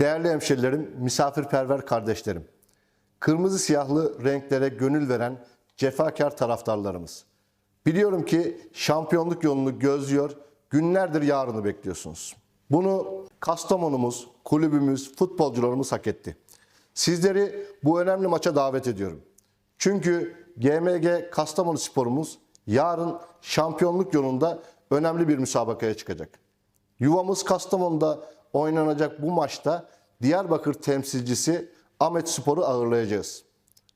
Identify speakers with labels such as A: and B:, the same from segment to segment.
A: Değerli hemşerilerim, misafirperver kardeşlerim. Kırmızı siyahlı renklere gönül veren cefakar taraftarlarımız. Biliyorum ki şampiyonluk yolunu gözlüyor, günlerdir yarını bekliyorsunuz. Bunu Kastamonumuz, kulübümüz, futbolcularımız hak etti. Sizleri bu önemli maça davet ediyorum. Çünkü GMG Kastamonu sporumuz yarın şampiyonluk yolunda önemli bir müsabakaya çıkacak. Yuvamız Kastamonu'da oynanacak bu maçta Diyarbakır temsilcisi Ahmet Spor'u ağırlayacağız.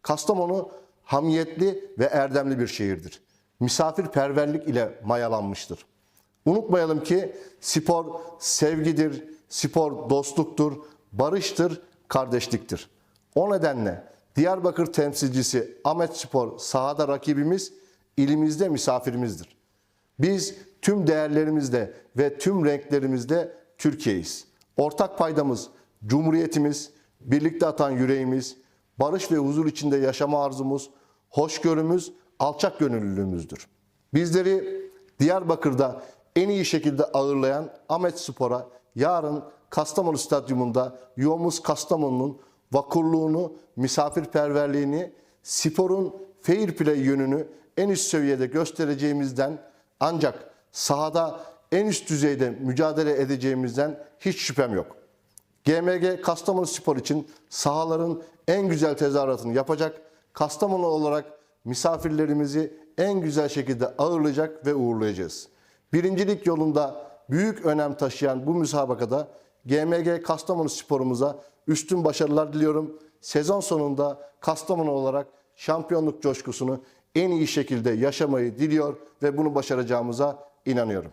A: Kastamonu hamiyetli ve erdemli bir şehirdir. Misafirperverlik ile mayalanmıştır. Unutmayalım ki spor sevgidir, spor dostluktur, barıştır, kardeşliktir. O nedenle Diyarbakır temsilcisi Ahmet Spor sahada rakibimiz, ilimizde misafirimizdir. Biz tüm değerlerimizle ve tüm renklerimizle Türkiye'yiz. Ortak paydamız Cumhuriyetimiz, birlikte atan yüreğimiz, barış ve huzur içinde yaşama arzumuz, hoşgörümüz, alçak gönüllülüğümüzdür. Bizleri Diyarbakır'da en iyi şekilde ağırlayan Ahmet Spor'a yarın Kastamonu Stadyumunda yuvamız Kastamonu'nun vakurluğunu, misafirperverliğini, sporun fair play yönünü en üst seviyede göstereceğimizden ancak sahada en üst düzeyde mücadele edeceğimizden hiç şüphem yok. GMG Kastamonu Spor için sahaların en güzel tezahüratını yapacak, Kastamonu olarak misafirlerimizi en güzel şekilde ağırlayacak ve uğurlayacağız. Birincilik yolunda büyük önem taşıyan bu müsabakada GMG Kastamonu sporumuza üstün başarılar diliyorum. Sezon sonunda Kastamonu olarak şampiyonluk coşkusunu en iyi şekilde yaşamayı diliyor ve bunu başaracağımıza inanıyorum.